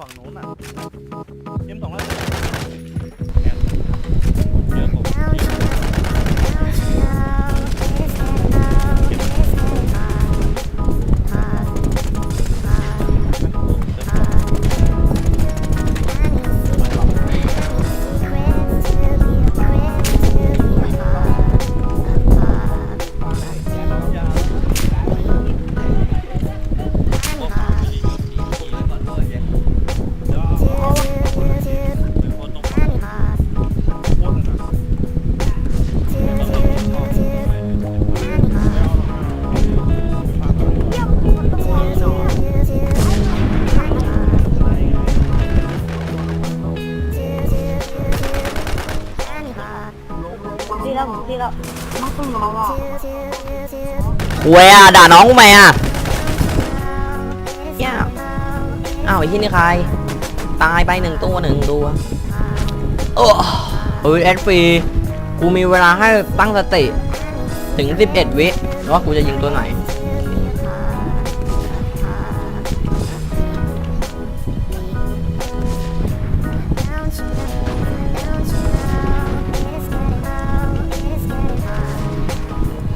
ฝั่งโน้นอะเอ็มสองร้อย แล้วผมดีแล้วเวยอะด่าน้องกูไหมอะเนี่ยอ้าวไอ้ที่นี่ใคร ตายไปหนึ่งตัวหนึ่งตัวโอ้เฮ้ยแอดฟรีกูมีเวลาให้ตั้งสติ ถึง 11 วิว่ากูจะยิงตัวไหน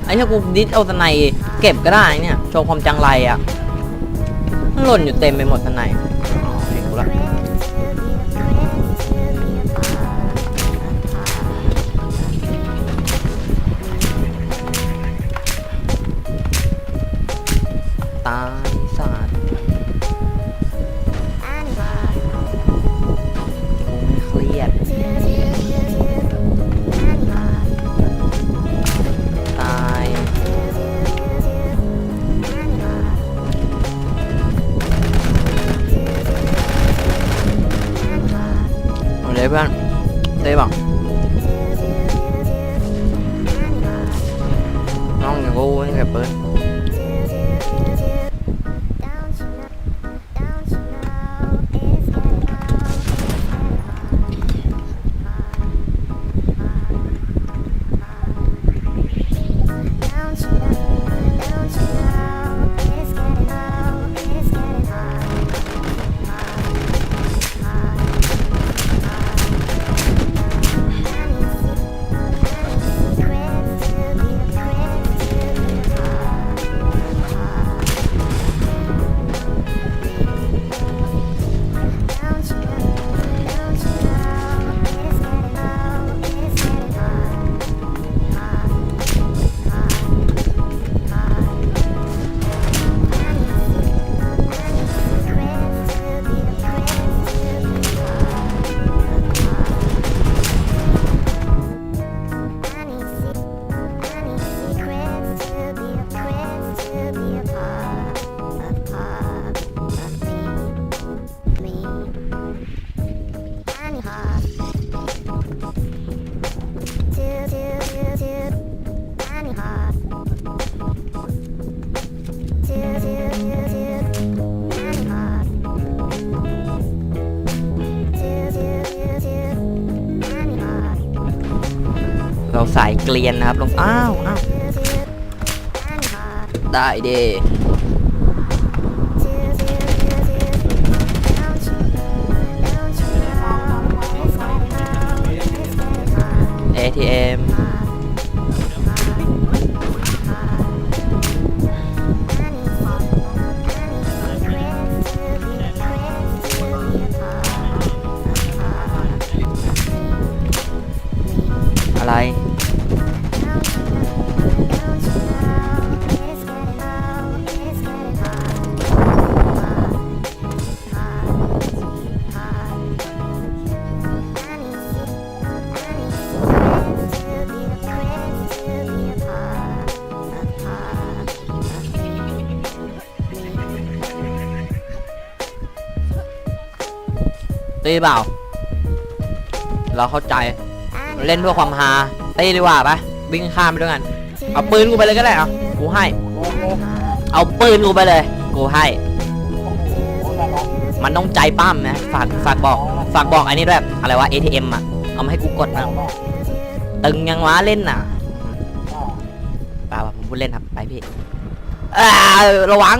ไอ้ถ้ากูดิสเอาสไนด์เก็บก็ได้เนี่ย โชว์ความจังไรอะมันหล่นอยู่เต็มไปหมดสไนด์อ๋อเห็นกูละ เอาเลยเพื่อนเต้บอกน้องอย่ากูให้เก็บปืน เราสายเกลียนนะครับลงอ้าวอ้าวได้เดเอทีเอ็มอะไร ตีเปล่า เราเข้าใจ เล่นเพื่อความฮาตีดีกว่าปะวิ่งข้ามไปด้วยกัน เอาปืนกูไปเลยก็ได้เอากูให้ เอาปืนกูไปเลย กูให้ มันต้องใจปั้มนะ ฝาก ฝากบอก ฝากบอกอันนี้ด้วยอะไรวะ ATM อะ เอามาให้กูกดนะตึงยังวะเล่นน่ะเปล่าผมพูดเล่นครับ ไปพี่อ่าระวัง